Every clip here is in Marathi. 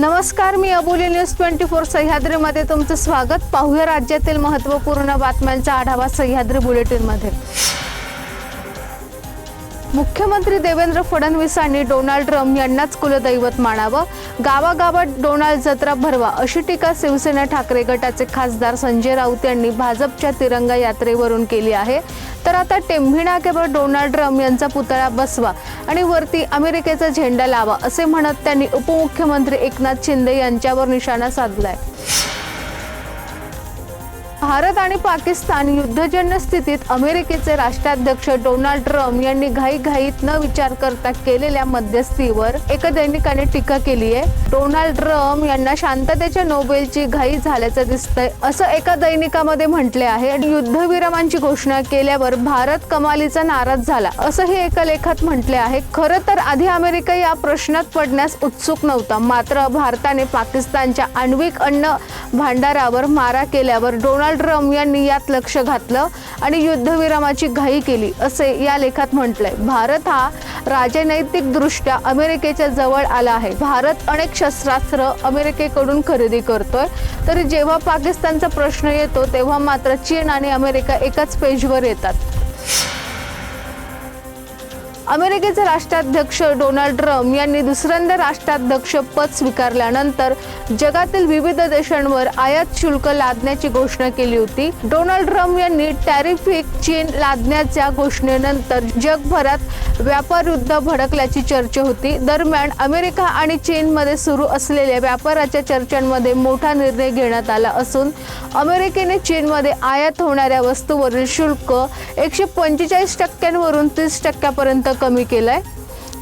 नमस्कार मी अबोली न्यूज ट्वेंटी फोर सह्याद्रीमध्ये तुमचं स्वागत. पाहूया राज्यातील महत्त्वपूर्ण बातम्यांचा आढावा सह्याद्री बुलेटिनमध्ये. मुख्यमंत्री देवेंद्र फडणवीसांनी डोनाल्ड ट्रम्प यांनाच कुलदैवत मानावं. गावागावात डोनाल्ड जत्रा भरवा अशी टीका शिवसेना ठाकरे गटाचे खासदार संजय राऊत यांनी भाजपच्या तिरंगा यात्रेवरून केली आहे. तर आता टेंभिणा केवळ डोनाल्ड ट्रम्प यांचा पुतळा बसवा आणि वरती अमेरिकेचा झेंडा लावा असे म्हणत त्यांनी उपमुख्यमंत्री एकनाथ शिंदे यांच्यावर निशाणा साधलाय. भारत आणि पाकिस्तान युद्धजन्य स्थितीत अमेरिकेचे राष्ट्राध्यक्ष डोनाल्ड ट्रम्प यांनी घाईघाईत न विचार करता केलेल्या मध्यस्थीवर एका दैनिकाने टीका केली आहे. डोनाल्ड ट्रम्प यांना शांततेच्या नोबेलची घाई झाल्याचं दिसतंय असं एका दैनिकामध्ये म्हटले आहे. आणि युद्धविरामांची घोषणा केल्यावर भारत कमालीचा नाराज झाला असंही एका लेखात म्हटले आहे. खरं तर आधी अमेरिका या प्रश्नात पडण्यास उत्सुक नव्हता मात्र भारताने पाकिस्तानच्या आण्विक अन्न भांडारावर मारा केल्यावर डोनाल्ड ट्रम्प यांनी यात लक्ष घातलं आणि युद्धविरामाची घाई केली असे या लेखात म्हटलंय. भारत हा राजनैतिक दृष्ट्या अमेरिकेच्या जवळ आला आहे. भारत अनेक शस्त्रास्त्र अमेरिकेकडून खरेदी करतोय. तरी जेव्हा पाकिस्तानचा प्रश्न येतो तेव्हा मात्र चीन आणि अमेरिका एकाच पेजवर येतात. अमेरिकेचे राष्ट्राध्यक्ष डोनाल्ड ट्रम्प यांनी दुसऱ्यांदा राष्ट्राध्यक्ष पद स्वीकारल्यानंतर जगातील विविध देशांवर आयात शुल्क लादण्याची घोषणा केली होती. डोनाल्ड ट्रम्प यांनी टॅरिफिक चीन लादण्याच्या घोषणेनंतर जगभरात व्यापार युद्ध भडकल्याची चर्चा होती. दरम्यान अमेरिका आणि चीनमध्ये सुरू असलेल्या व्यापाराच्या चर्चांमध्ये मोठा निर्णय घेण्यात आला असून अमेरिकेने चीनमध्ये आयात होणाऱ्या वस्तूवरील शुल्क एकशे पंचेचाळीस टक्क्यांवरून तीस टक्क्यापर्यंत कमी केलं आहे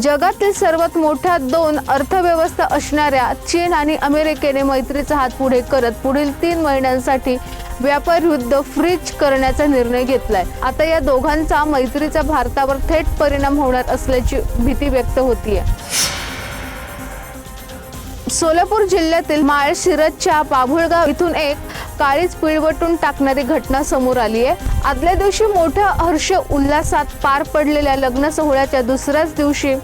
जगातील सर्वात मोठ्या दोन अर्थव्यवस्था असणाऱ्या चीन आणि अमेरिकेने मैत्रीचा हात पुढे करत पुढील तीन महिन्यांसाठी व्यापार युद्ध फ्रीज करण्याचा निर्णय घेतलाय. आता या दोघांचा मैत्रीचा भारतावर थेट परिणाम होणार असल्याची भीती व्यक्त होतीये. सोलापूर जिल्ह्यातील माळशिरसच्या बाभुळगाव इथून एक काळीच पिळवटून टाकणारी घटना समोर आली आहे. आदल्या दिवशी मोठ्या हर्ष उल्हासात पार पडलेल्या लग्न सोहळ्याच्या दुसऱ्याच दिवशी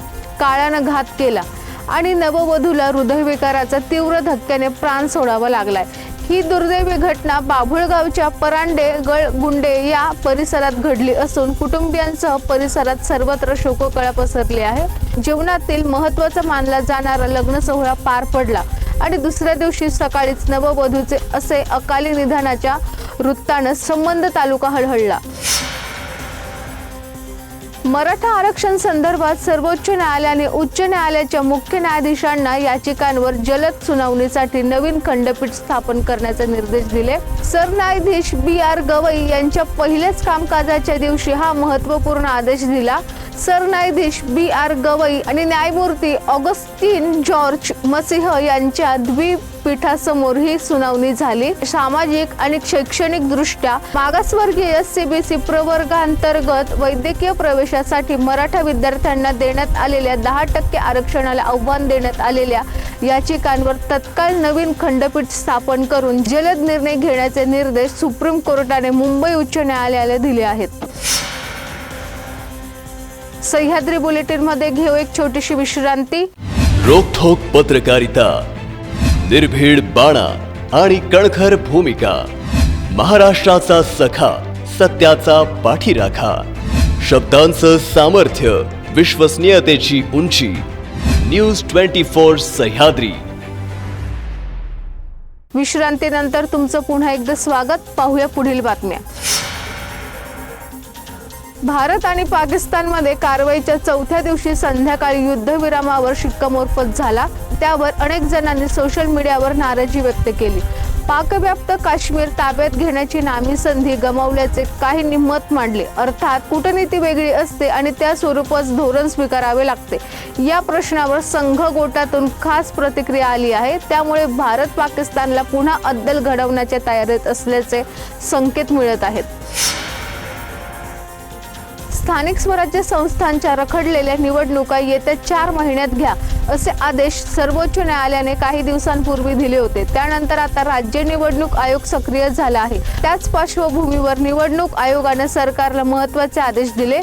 काळानं घात केला आणि नववधूला हृदयविकाराचा तीव्र धक्क्याने प्राण सोडावा लागलाय. ही दुर्दैवी घटना बाभुळगावच्या परांडे गळगुंडे या परिसरात घडली असून कुटुंबियांसह परिसरात सर्वत्र शोककळा पसरली आहे. जीवनातील महत्त्वाचा मानला जाणारा लग्न सोहळा पार पडला. आणि दुसऱ्या दिवशी सकाळीच नववधूचे असे अकाली निधनाच्या वृत्तानं संबंध तालुका हळहळला. मराठा आरक्षण संदर्भात सर्वोच्च न्यायालयाने उच्च न्यायालयाच्या मुख्य न्यायाधीशांना याचिकांवर जलद सुनावणीसाठी नवीन खंडपीठ स्थापन करण्याचे निर्देश दिले. सरन्यायाधीश बी आर गवई यांच्या पहिल्याच कामकाजाच्या दिवशी हा महत्त्वपूर्ण आदेश दिला. सरन्यायाधीश बी आर गवई आणि न्यायमूर्ती ऑगस्टिन जॉर्ज मसिह यांच्या द्वि ही सुनावणी झाली. सामाजिक आणि शैक्षणिक दृष्ट्या मागासवर्गीय सीबीसी प्रवर्गांतर्गत वैद्यकीय प्रवेशासाठी मराठा विद्यार्थ्यांना देण्यात आलेल्या दहा टक्के आरक्षणाला आव्हान देण्यात आलेल्या याचिकांवर तत्काळ नवीन खंडपीठ स्थापन करून जलद निर्णय घेण्याचे निर्देश सुप्रीम कोर्टाने मुंबई उच्च न्यायालयाला दिले आहेत. सह्याद्री बुलेटिनमध्ये घेऊ एक छोटीशी विश्रांती. रोखोक पत्रकारिता. निर्भीड बाणा आणि कणखर भूमिका. महाराष्ट्राचा सखा सत्याचा पाठीराखा. शब्दांचं सामर्थ्य विश्वसनीयतेची उंची. News twenty four Sahyadri. विश्रांतीनंतर तुमचं पुन्हा एकदा स्वागत. पाहूया पुढील बातम्या. भारत आणि पाकिस्तानमध्ये कारवाईच्या चौथ्या दिवशी संध्याकाळी युद्धविरामावर शिक्कामोर्फत झाला. त्यावर अनेक जणांनी सोशल मीडियावर नाराजी व्यक्त केली. पाकव्याप्त काश्मीर ताब्यात घेण्याची नामी संधी गमावल्याचे काहींनी मत मांडले. अर्थात कूटनीती वेगळी असते आणि त्या स्वरूपात धोरण स्वीकारावे लागते. या प्रश्नावर संघ गोटातून खास प्रतिक्रिया आली आहे. त्यामुळे भारत पाकिस्तानला पुन्हा अद्दल घडवण्याच्या तयारीत असल्याचे संकेत मिळत आहेत. स्थानिक स्वराज्य संस्थांच्या रखडलेल्या निवडणुका येत्या चार महिन्यात घ्या असे आदेश सर्वोच्च न्यायालयाने काही दिवसांपूर्वी दिले होते. त्यानंतर आता राज्य निवडणूक आयोग सक्रिय झाला आहे. त्याच पार्श्वभूमीवर निवडणूक आयोगाने सरकारला महत्त्वाचे आदेश दिले.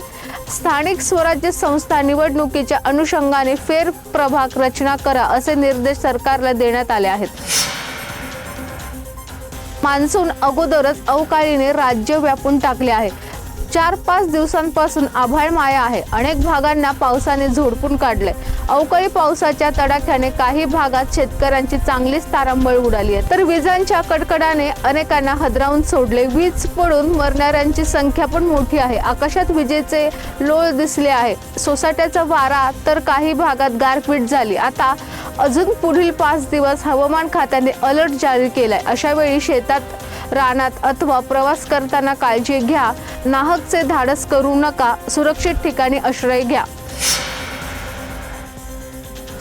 स्थानिक स्वराज्य संस्था निवडणुकीच्या अनुषंगाने फेर प्रभाग रचना करा असे निर्देश सरकारला देण्यात आले आहेत. मान्सून अगोदरच अवकाळीने राज्य व्यापून टाकले आहे. चार पाच दिवसांपासून आभाळ माया आहे. अनेक भागांना पावसाने झोडपून काढले अवकाळी पावसाच्या तडाख्याने काही भागात शेतकऱ्यांची चांगलीच तारांबळ उडाली आहे. तर विजांच्या कडकडाने अनेकांना हदरावून सोडले. वीज पडून मरणाऱ्यांची संख्या पण मोठी आहे. आकाशात विजेचे लोळ दिसले आहे. सोसाट्याचा वारा तर काही भागात गारपीट झाली. आता अजून पुढील पाच दिवस हवामान खात्याने अलर्ट जारी केलाय. अशा वेळी शेतात रानात अथवा प्रवास करताना काळजी घ्या. नाहकचे धाडस करू नका. सुरक्षित ठिकाणी आश्रय घ्या.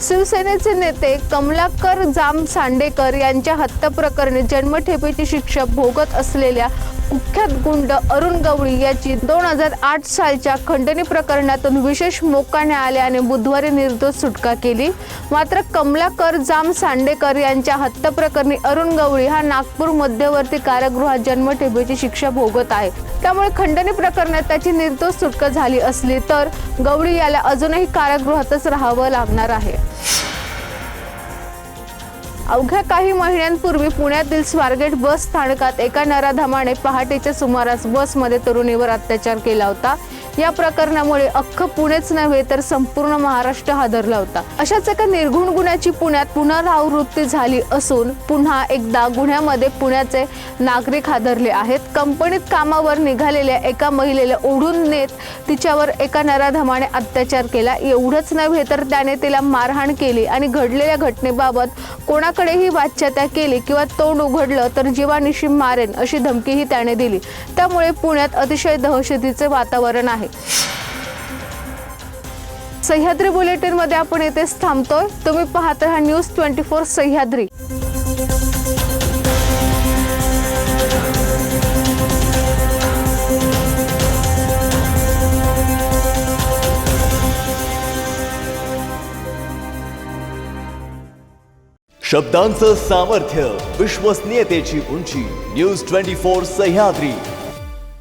शिवसेनेचे नेते कमलाकर जाम सांडेकर यांच्या हत्या प्रकरणी जन्मठेपेची शिक्षा भोगत असलेल्या कुख्यात गुंड अरुण गवळी याची दोन हजार आठ सालच्या खंडणी प्रकरणातून विशेष मोका न्यायालयाने बुधवारी निर्दोष सुटका केली. मात्र कमलाकर जाम सांडेकर यांच्या हत्येप्रकरणी अरुण गवळी हा नागपूर मध्यवर्ती कारागृहात जन्मठेपेची शिक्षा भोगत आहे. त्यामुळे खंडणी प्रकरणात त्याची निर्दोष सुटका झाली असली तर गवळी याला अजूनही कारागृहातच राहावं लागणार आहे. अवघ्या काही महिन्यांपूर्वी पुण्यातील स्वारगेट बस स्थानकात एका नराधमाने पहाटेच्या सुमारास बसमध्ये तरुणीवर अत्याचार केला होता. या प्रकरणामुळे अख्खं पुणेच नव्हे तर संपूर्ण महाराष्ट्र हादरला होता. अशाच एका निर्गुण गुन्ह्याची पुण्यात पुनरावृत्ती झाली असून पुन्हा एकदा गुन्ह्यामध्ये पुण्याचे नागरिक हादरले आहेत. कंपनीत कामावर निघालेल्या एका महिलेला ओढून नेत तिच्यावर एका नराधमाने अत्याचार केला. एवढंच नव्हे तर त्याने तिला मारहाण केली आणि घडलेल्या घटनेबाबत कोणाकडेही वाच्यता केली किंवा तोंड उघडलं तर जीवानिशी मारेन अशी धमकीही त्याने दिली. त्यामुळे पुण्यात अतिशय दहशतीचे वातावरण आहे. सह्याद्री बुलेटिनमध्ये आपण येथेच थांबतोय. तुम्ही पाहत राहा न्यूज ट्वेंटी फोर सह्याद्री. शब्दांचं सामर्थ्य विश्वसनीयतेची उंची न्यूज ट्वेंटी फोर सह्याद्री.